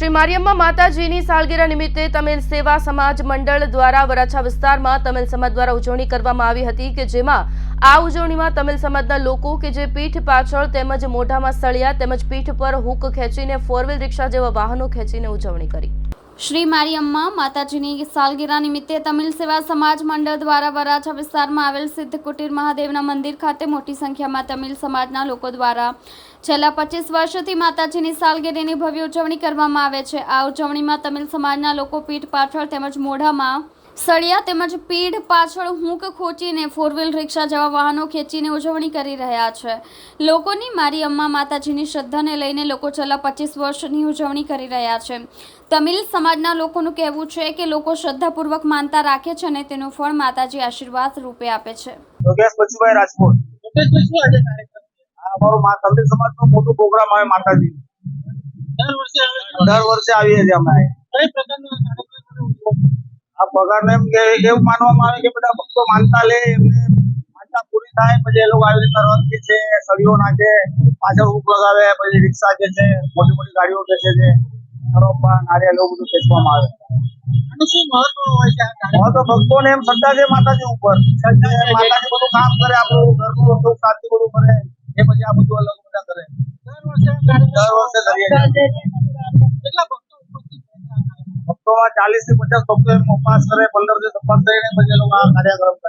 શ્રી મારિયમ્મા માતાજીની સાલગીરા નિમિત્તે તમિલ સેવા સમાજ મંડળ દ્વારા વરાછા વિસ્તારમાં તમિલ સમાજ દ્વારા ઉજવણી કરવામાં આવી હતી કે જેમાં આ ઉજવણીમાં તમિલ સમાજના લોકો કે જે પીઠ પાછળ તેમજ મોઢામાં સળિયા તેમજ પીઠ પર હુક ખેંચીને ફોર રિક્ષા જેવા વાહનો ખેંચીને ઉજવણી કરી. શ્રી મારિયમ્મા માતાજીની સાલગીરા નિમિત્તે તમિલ સેવા સમાજ મંડળ દ્વારા વરાછા વિસ્તારમાં આવેલ સિદ્ધ કુટીર મહાદેવના મંદિર ખાતે મોટી સંખ્યામાં તમિલ સમાજના લોકો દ્વારા છેલ્લા પચીસ વર્ષથી માતાજીની સાલગીરીની ભવ્ય ઉજવણી કરવામાં આવે છે. આ ઉજવણીમાં તમિલ સમાજના લોકો પીઠ પાછળ તેમજ મોઢામાં સળિયા તેમજ પીઠ પાછળ હૂંક ખોચીને ફોર વ્હીલ રિક્ષા જેવા વાહનો ખેંચીને ઉજવણી કરી રહ્યા છે. લોકોની મારી અમ્મા માતાજીની શ્રદ્ધાને લઈને લોકો છેલ્લા પચીસ વર્ષની ઉજવણી કરી રહ્યા છે. તમિલ સમાજના લોકોનું કહેવું છે કે લોકો શ્રદ્ધાપૂર્વક માનતા રાખે છે અને તેનું ફળ માતાજી આશીર્વાદ રૂપે આપે છે. અમારો તમિલ મોટો પ્રોગ્રામ આવે માતાજી. દર વર્ષે આવીએ છીએ અમે. કઈ પ્રકારના? પગાર એમ કે એવું માનવામાં આવે કે બધા ભક્તો માનતા લે એમને માનતા પૂરી થાય પછી એ લોકો આવી રીતે રથ છે સળીઓ નાખે પાછળ હુક લગાવે પછી રિક્ષા કે છે મોટી મોટી ગાડીઓ કે છે સરપ્પા નારિયેલ એવું બધું ખેંચવામાં આવે. શું મહત્વ હોય છે કાર્યક્રમ? ભક્તોને એમ શ્રદ્ધા છે માતાજી ઉપર. માતાજી બધું કામ કરે આપણું ઘરનું બધું કરે એ પછી આ બધું અલગ બધા કરે. દર વર્ષે દર વર્ષે કરીએ છીએ કેટલા ભક્તો ઉપસ્થિત રહે ભક્તોમાં ચાલીસથી પચાસ ભક્તો ઉપવાસ કરે પંદર દિવસ ઉપવાસ કરીને પછી લોકો આ કાર્યક્રમ કરે.